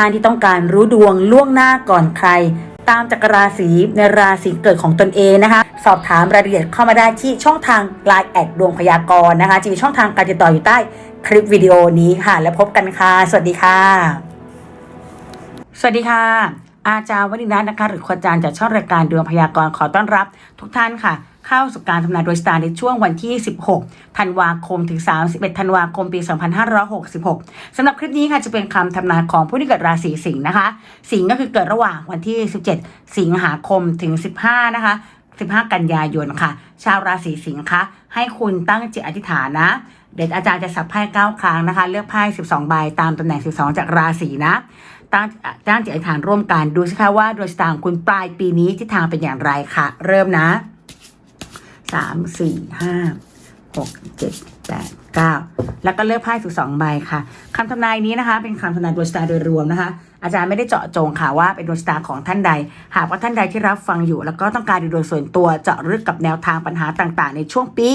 ท่านที่ต้องการรู้ดวงล่วงหน้าก่อนใคร ตามจากรราศีในราศีเกิดของตนเองนะคะ สอบถามรายละเอียดเข้ามาได้ที่ช่องทาง Line แอดดวงพยากรณ์นะคะจะมีช่องทางการติดต่ออยู่ใต้คลิปวิดีโอนี้ค่ะ แล้วพบกันค่ะ สวัสดีค่ะ สวัสดีค่ะ อาจารย์วนินัทนะคะ หรือครูอาจารย์จากช่องรายการดวงพยากรณ์ขอต้อนรับ ทุกท่านค่ะ เข้าสู่การทำนายโดยสตาร์ในช่วงวันที่ 16 ธันวาคมถึง 31 ธันวาคมปี 2566สำหรับคลิปนี้ค่ะจะเป็นคำทำนายของผู้ที่เกิดราศีสิงห์นะคะ สิงห์ก็คือเกิดระหว่างวันที่ 17 สิงหาคมถึง 15 นะคะ 15 กันยายนค่ะ ชาวราศีสิงห์คะให้คุณตั้งจิตอธิษฐานนะเดี๋ยวอาจารย์จะสับไพ่9ครั้งนะคะ เลือกไพ่12ใบตามตำแหน่ง12จากราศีนะตั้งตั้งจิตอธิษฐานร่วมกันดูสิคะว่าโดยสตางค์คุณปลายปีนี้ทิศทางเป็นอย่างไรค่ะ เริ่มนะ สามสี่ห้าหกเจ็ดแปดเก้าแล้วก็เลือกไพ่สุดสองใบค่ะคำทำนายนี้นะคะ เป็นคำทำนายดวงชะตาโดยรวมนะคะอาจารย์ไม่ได้เจาะจงค่ะว่าเป็นดวงชะตาของท่านใด หากว่าท่านใดที่รับฟังอยู่ แล้วก็ต้องการดูโดยส่วนตัวเจาะลึกกับแนวทางปัญหาต่างๆ ในช่วงปี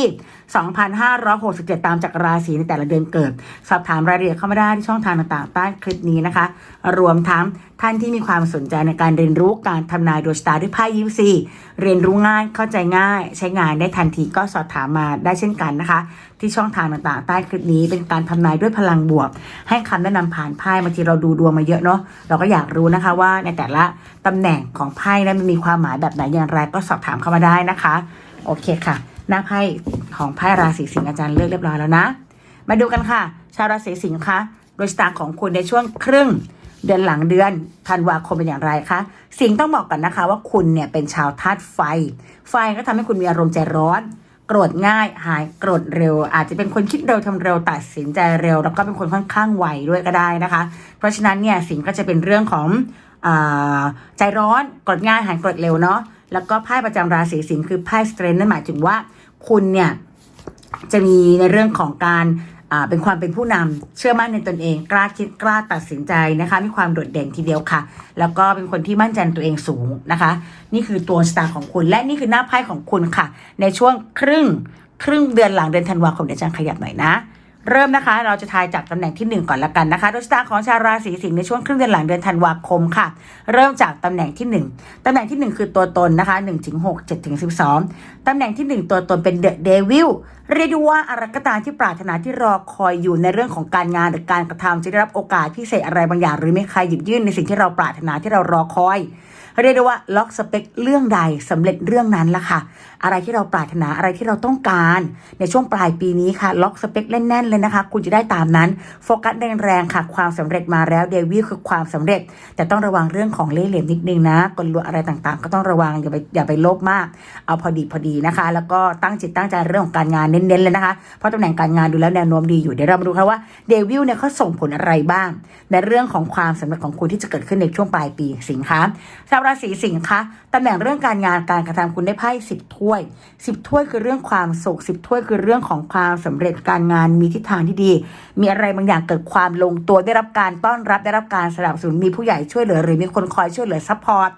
2567 ตามจากราศีในแต่ละเดือนเกิด สอบถามรายละเอียดเข้ามาได้ที่ช่องทางต่างๆใต้คลิปนี้นะคะ รวมทั้งท่านที่มีความสนใจในการเรียนรู้การทำนายดวงชะตาด้วยไพ่ยิปซีเรียนรู้ง่ายเข้าใจง่าย ใช้งานได้ทันทีก็สอบถามมาได้เช่นกันนะคะ ที่ช่องทางต่างๆ ใต้คลิปนี้เป็นการทำนายด้วยพลังบวก ให้คำแนะนำผ่านไพ่บางทีเราดูดวงมาเยอะเนาะเราก็อยากรู้นะคะว่าในแต่ละตำแหน่งของไพ่นั้นมันมีความหมายแบบไหนอย่างไรก็สอบถามเข้ามาได้นะคะ โอเคค่ะ หน้าไพ่ของไพ่ราศีสิงห์อาจารย์เลือกเรียบร้อยแล้วนะ มาดูกันค่ะ ชาวราศีสิงห์คะโดยสตาร์ของคุณในช่วงครึ่งเดือนหลังเดือนธันวาคมเป็นอย่างไรคะ สิงห์ต้องบอกกันนะคะว่าคุณเนี่ยเป็นชาวธาตุไฟ ไฟก็ทำให้คุณมีอารมณ์ใจร้อน โกรธง่ายหายโกรธเร็ว อาจจะเป็นคนคิดเร็วทำเร็วตัดสินใจเร็ว แล้วก็เป็นคนค่อนข้างไวด้วยก็ได้นะคะ เพราะฉะนั้นเนี่ยสิงห์ก็จะเป็นเรื่องของอใจร้อนโกรธง่ายหายโกรธเร็วเนาะแล้วก็ไพ่ประจำราศีสิงห์คือไพ่สเตรนนั่นหมายถึงว่าคุณเนี่ยจะมีในเรื่องของการเป็นความเป็นผู้นำเชื่อมั่นในตนเอง กล้าคิดกล้าตัดสินใจนะคะ มีความโดดเด่นทีเดียวค่ะ แล้วก็เป็นคนที่มั่นใจตัวเองสูงนะคะ นี่คือตัวสตาร์ของคุณ และนี่คือหน้าไพ่ของคุณค่ะ ในช่วงครึ่งครึ่งเดือนหลังเดือนธันวาคมเดี๋ยวอาจารย์ขยับหน่อยนะ เริ่มนะคะ เราจะทายจากตำแหน่งที่ 1 ก่อนละกันนะคะโดยสตาของชาวราศีสิงห์ในช่วงครึ่งเดือนหลังเดือนธันวาคมค่ะ เริ่มจากตำแหน่งที่ 1ตำแหน่งที่ 1 คือตัวตนนะคะ1ถึง6 7ถึง12ตำแหน่งที่ 1 ตัวตนเป็นเดอะเดวิลเรียกได้ว่าอะไรก็ตามที่ปรารถนาที่รอคอยอยู่ในเรื่องของการงานหรือการกระทำจะได้รับโอกาสพิเศษอะไรบางอย่าง หรือไม่ใครหยิบยื่นในสิ่งที่เราปรารถนาที่เรารอคอยเรียกได้ว่าล็อกสเปคเรื่องใดสำเร็จเรื่องนั้นละค่ะ อะไรที่เราปรารถนาอะไรที่เราต้องการ ในช่วงปลายปีนี้ค่ะ ล็อกสเปคแน่นๆเลยนะคะ คุณจะได้ตามนั้น โฟกัสแรงๆค่ะ ความสำเร็จมาแล้วเดวิลคือความสำเร็จ แต่ต้องระวังเรื่องของเล่ห์เหลี่ยมนิดนึงนะกลลวงอะไรต่างๆ ก็ต้องระวังอย่าไปอย่าไปโลภมาก เอาพอดีพอดีนะคะ แล้วก็ตั้งจิตตั้งใจเรื่องของการงานเน้นๆเลยนะคะเพราะตำแหน่งการงานดูแล้วแนวโน้มดีอยู่เดี๋ยวเรามาดูค่ะว่าเดวิลเนี่ยเขาส่งผลอะไรบ้าง ในเรื่องของความสำเร็จของคุณที่จะเกิดขึ้นในช่วงปลายปีสิงค์คะชาวราศีสิงค์คะตำแหน่งเรื่องการงานการกระทำคุณได้ไพ่สิบถ้วยสิบถ้วยคือเรื่องความสุขสิบถ้วยคือเรื่องของความสำเร็จการงานมีทิศทางที่ดี มีอะไรบางอย่างเกิดความลงตัวได้รับการต้อนรับได้รับการสนับสนุนมีผู้ใหญ่ช่วยเหลือ หรือมีคนคอยช่วยเหลือซัพพอร์ต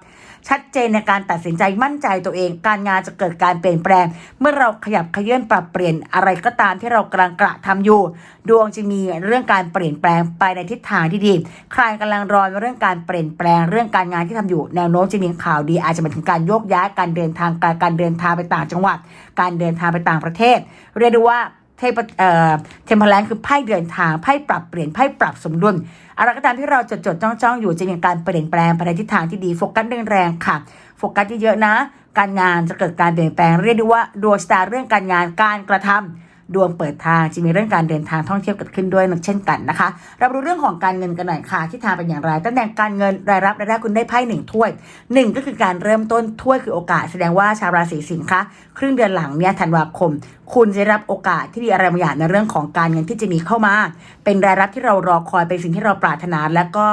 ชัดเจนในการตัดสินใจมั่นใจตัวเอง การงานจะเกิดการเปลี่ยนแปลง เมื่อเราขยับเขยื่นปรับเปลี่ยนอะไรก็ตามที่เรากำลังกระทำอยู่ ดวงจะมีเรื่องการเปลี่ยนแปลงไปในทิศทางที่ดี ใครกำลังรอเรื่องการเปลี่ยนแปลงเรื่องการงานที่ทำอยู่แนวโน้มจะมีข่าวดี อาจจะมาถึงการโยกย้ายการเดินทางการการเดินทางไปต่างจังหวัด การเดินทางไปต่างประเทศ เรียกได้ว่า เทพเอ่อเทมเพลนคือไพ่เดินทางไพ่ปรับเปลี่ยนไพ่ปรับสมดุลอะไรก็ตามที่เราจดจดจ้องจ้องอยู่จะมีการเปลี่ยนแปลงไปในทิศทางที่ดีโฟกัสแรงๆค่ะโฟกัสเยอะๆนะ การงานจะเกิดการเปลี่ยนแปลงเรียกได้ว่าดวงสตาเรื่องการงานการกระทำ ดวงเปิดทางจะมีเรื่องการเดินทางท่องเที่ยวเกิดขึ้นด้วยเช่นกันนะคะ เราดูเรื่องของการเงินกันหน่อยค่ะที่ทางเป็นอย่างไรตำแหน่งการเงินรายรับรายได้คุณได้ไพ่หนึ่งถ้วยหนึ่งก็คือการเริ่มต้นถ้วยคือโอกาส แสดงว่าชาวราศีสิงห์คะครึ่งเดือนหลังเนี่ยธันวาคม คุณจะได้รับโอกาสที่ดีอะไรบางอย่างในเรื่องของการเงินที่จะมีเข้ามา เป็นรายรับที่เรารอคอยเป็นสิ่งที่เราปรารถนาแล้วก็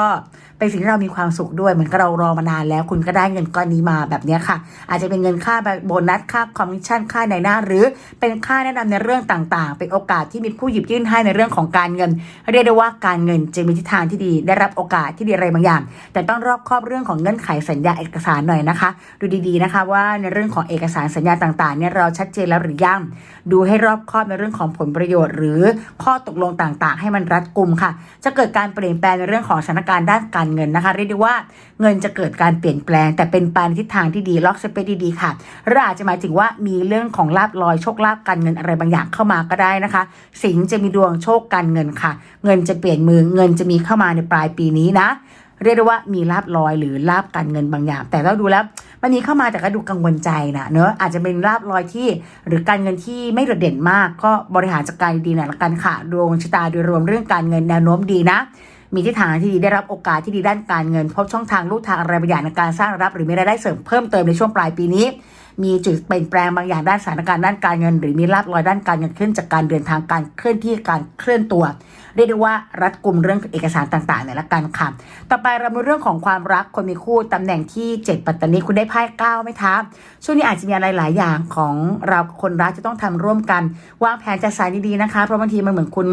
เป็นสิ่งที่เรามีความสุขด้วยเหมือนกับเรารอมานานแล้วคุณก็ได้เงินก้อนนี้มาแบบนี้ค่ะ อาจจะเป็นเงินค่าโบนัสค่าคอมมิชชั่นค่าในหน้า หรือเป็นค่าแนะนำในเรื่องต่ต่างๆ เป็นโอกาสที่มีผู้หยิบยื่นให้ในเรื่องของการเงิน เรียกได้ว่าการเงินจะมีทิศทางที่ดี ได้รับโอกาสที่ดีอะไรบางอย่าง แต่ต้องรอบครอบเรื่องของเงื่อนไขสัญญาเอกสารหน่อยนะคะ ดูดีๆนะคะว่าในเรื่องของเอกสารสัญญาต่างๆเนี่ยเราชัดเจนแล้วหรือยัง ดูให้รอบคอบในเรื่องของผลประโยชน์ หรือข้อตกลงต่างๆ ให้มันรัดกุมค่ะ จะเกิดการเปลี่ยนแปลงในเรื่องของสถานการณ์ด้านการเงินนะคะ เรียกได้ว่าเงินจะเกิดการเปลี่ยนแปลง แต่เป็นไปในทิศทางที่ดีล็อกสเปซดีๆค่ะหรืออาจจะหมายถึงว่ามีเรื่องของลาบลอยโชคลาภการเงินอะไรบางอย่างเข้ามาก็ได้นะคะ สิงห์จะมีดวงโชคการเงินค่ะ เงินจะเปลี่ยนมือเงินจะมีเข้ามาในปลายปีนี้นะ เรียกได้ว่ามีลาบลอยหรือลาบการเงินบางอย่าง แต่เราดูแล้วมันมีเข้ามาแต่ก็ดูกังวลใจนะเนอะอาจจะเป็นลาบลอยที่ หรือการเงินที่ไม่โดดเด่นมาก ก็บริหารจัดการดีหน่อยละกันค่ะดวงชะตาโดยรวมเรื่องการเงินแนวโน้มดีนะมีทิศทางที่ดีได้รับโอกาสที่ดีด้านการเงิน พบช่องทางลูกทางอะไรบางอย่างในการสร้างรับ หรือมีรายได้เสริมเพิ่มเติมในช่วงปลายปีนี้ มีจุดเปลี่ยนแปลงบางอย่างด้านสถานการณ์ด้านการเงิน หรือมีลาบลอยด้านการเงินขึ้นจากการเดินทางการเคลื่อนที่การเคลื่อนตัว เรียกได้ว่ารัดกลุ่มเรื่องเอกสารต่างๆเนี่ยละกันค่ะ ต่อไปเรามาเรื่องของความรักคนมีคู่ตำแหน่งที่ 7 ปัตตานีคุณได้ไพ่เก้าไหมคะช่วงนี้อาจจะมีอะไรหลายอย่างของเรากับคนรักจะต้องทำร่วมกันวางแผนจัดสรรดีๆนะคะ เพราะบางทีมันเหมือนคุณ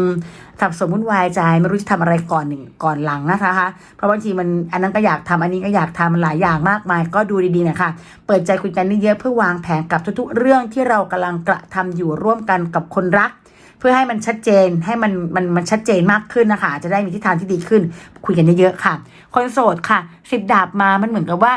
สับสนวุ่นวายใจไม่รู้จะทำอะไรก่อนหนึ่งก่อนหลังนะคะ เพราะบางทีมันอันนั้นก็อยากทำอันนี้ก็อยากทำมันหลายอย่างมากมาย ก็ดูดีๆนะคะ เปิดใจคุยกันเยอะเพื่อวางแผนกับทุกๆ เรื่องที่เรากำลังกระทำอยู่ร่วมกันกับคนรัก เพื่อให้มันชัดเจนให้มันมันมันชัดเจนมากขึ้นนะคะ จะได้มีทิศทางที่ดีขึ้น คุยกันเยอะๆค่ะ คนโสดค่ะสิบดาบมามันเหมือนกับว่า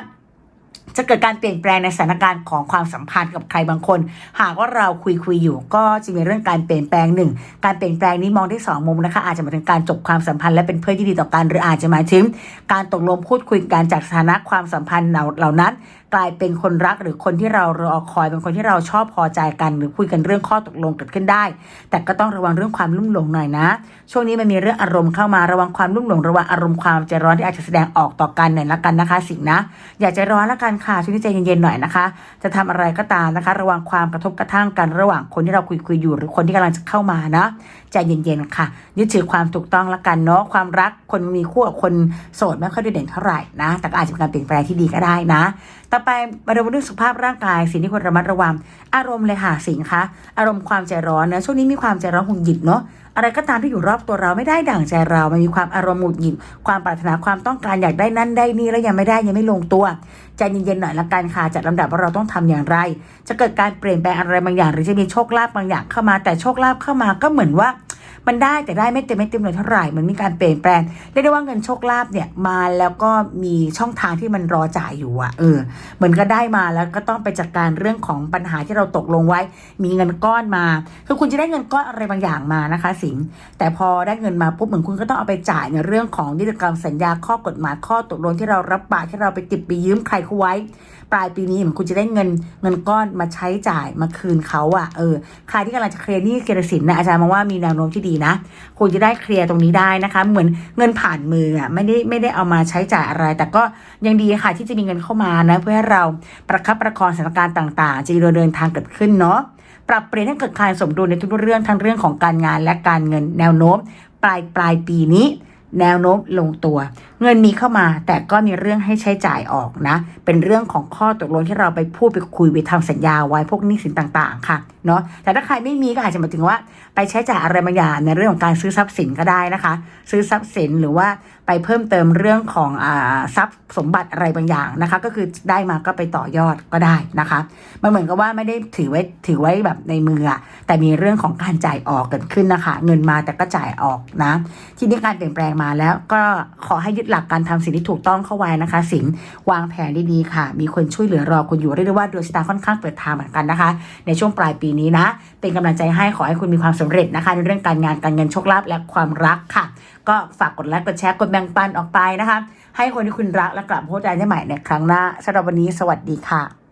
จะเกิดการเปลี่ยนแปลงในสถานการณ์ของความสัมพันธ์กับใครบางคน หากว่าเราคุยคุยอยู่ ก็จะมีเรื่องการเปลี่ยนแปลงหนึ่งการเปลี่ยนแปลงนี้มองได้สองมุมนะคะ อาจจะหมายถึงการจบความสัมพันธ์และเป็นเพื่อนที่ดีต่อกันหรืออาจจะหมายถึง การตกลงพูดคุยกันจากสถานะความสัมพันธ์เหล่านั้น กลายเป็นคนรักหรือคนที่เรารอคอยเป็นคนที่เราชอบพอใจกัน หรือคุยกันเรื่องข้อตกลงเกิดขึ้นได้ แต่ก็ต้องระวังเรื่องความลุ่มหลงหน่อยนะ ช่วงนี้มันมีเรื่องอารมณ์เข้ามาระวังความลุ่มหลงระวังอารมณ์ความใจร้อนที่อาจจะแสดงออกต่อกันหน่อยละกันนะคะ สิ่งนะ อย่าใจร้อนละกันค่ะช่วงนี้ใจเย็นๆหน่อยนะคะ จะทำอะไรก็ตามนะคะ ระวังความกระทบกระทั่งกันระหว่างคนที่เราคุยคุยๆอยู่ หรือคนที่กำลังจะเข้ามานะ ใจเย็นๆค่ะ ยึดถือความถูกต้องละกันเนาะความรักคนมีคู่กับคนโสดไม่ค่อยโดดเด่นเท่าไหร่นะ แต่ก็อาจจะเป็นการเปลี่ยนแปลงที่ดีก็ได้นะ ต่อไปมาดูเรื่องสุขภาพร่างกาย สิ่งที่ควรระมัดระวัง อารมณ์เลยค่ะสิงคะอารมณ์ความใจร้อนนะช่วงนี้มีความใจร้อนหุนหงิดเนาะ อะไรก็ตามที่อยู่รอบตัวเราไม่ได้ดั่งใจเรามันมีความอารมณ์หงุดหงิดความปรารถนาความต้องการอยากได้นั่นได้นี่แล้วยังไม่ได้ยังไม่ลงตัวใจเย็นๆหน่อยละกันค่ะจัดลำดับว่าเราต้องทำอย่างไร จะเกิดการเปลี่ยนแปลงอะไรบางอย่าง หรือจะมีโชคลาภบางอย่างเข้ามาแต่โชคลาภเข้ามาก็เหมือนว่า มันได้แต่ได้ไม่เต็มไม่เต็มเลยเท่าไหร่มันมีการเปลี่ยนแปลงเรียกได้ว่าเงินโชคลาภเนี่ยมาแล้วก็มีช่องทางที่มันรอจ่ายอยู่อะเออเหมือนก็ได้มาแล้วก็ต้องไปจัดการเรื่องของปัญหาที่เราตกลงไว้ มีเงินก้อนมาคือคุณจะได้เงินก้อนอะไรบางอย่างมานะคะ สิงแต่พอได้เงินมาปุ๊บเหมือนคุณก็ต้องเอาไปจ่ายในเรื่องของนิติกรรมสัญญาข้อกฎหมายข้อตกลงที่เรารับปากที่เราไปติดไปยืมใครเขาไว้ ปลายปีนี้เหมือนคุณจะได้เงินเงินก้อนมาใช้จ่ายมาคืนเขาอะเออใครที่กำลังจะเคลียร์หนี้เคลียร์สินนะอาจารย์มองว่ามีแนวโน้มที่ดีนะคุณจะได้เคลียร์ตรงนี้ได้นะคะ เหมือนเงินผ่านมืออะไม่ได้ไม่ได้เอามาใช้จ่ายอะไร แต่ก็ยังดีค่ะที่จะมีเงินเข้ามานะเพื่อให้เราประคับประคองสถานการณ์ต่างๆจะเดินทางเกิดขึ้นเนาะปรับเปลี่ยนให้เกิดการสมดุลในทุกๆเรื่องทั้งเรื่องของการงานและการเงินแนวโน้ม ปลายปลายปีนี้ แนวโน้มลงตัว เงินมีเข้ามาแต่ก็มีเรื่องให้ใช้จ่ายออกนะ เป็นเรื่องของข้อตกลงที่เราไปพูดไปคุยไปทำสัญญาไว้พวกนี้สินต่างๆ ค่ะเนาะแต่ถ้าใครไม่มีก็อาจจะหมายถึงว่า ไปใช้จ่ายอะไรบางอย่างในเรื่องของการซื้อทรัพย์สินก็ได้นะคะ ซื้อทรัพย์สินหรือว่าไปเพิ่มเติมเรื่องของอ่าทรัพย์สมบัติอะไรบางอย่างนะคะ ก็คือได้มาก็ไปต่อยอดก็ได้นะคะมันเหมือนกับว่าไม่ได้ถือไว้ถือไว้แบบในมือแต่มีเรื่องของการจ่ายออกเกิดขึ้นนะคะ เงินมาแต่ก็จ่ายออกนะ ทีนี้การเปลี่ยนแปลงมาแล้วก็ขอให้ยึดหลักการทำสิ่งที่ถูกต้องเข้าไว้นะคะ สิงวางแผนดีๆค่ะ มีคนช่วยเหลือรอคุณอยู่เรียกได้ว่าดวงชะตาค่อนข้างเปิดทางเหมือนกันนะคะ ในช่วงปลายปีนี้นะ เป็นกำลังใจให้ขอให้คุณมีความสำเร็จนะคะ ในเรื่องการงานการเงินโชคลาภและความรักค่ะ ก็ฝากกดไลค์กดแชร์กดแบ่งปันออกไปนะคะ ให้คนที่คุณรักและกลับมาพบกันได้ใหม่ในครั้งหน้าสำหรับวันนี้สวัสดีค่ะ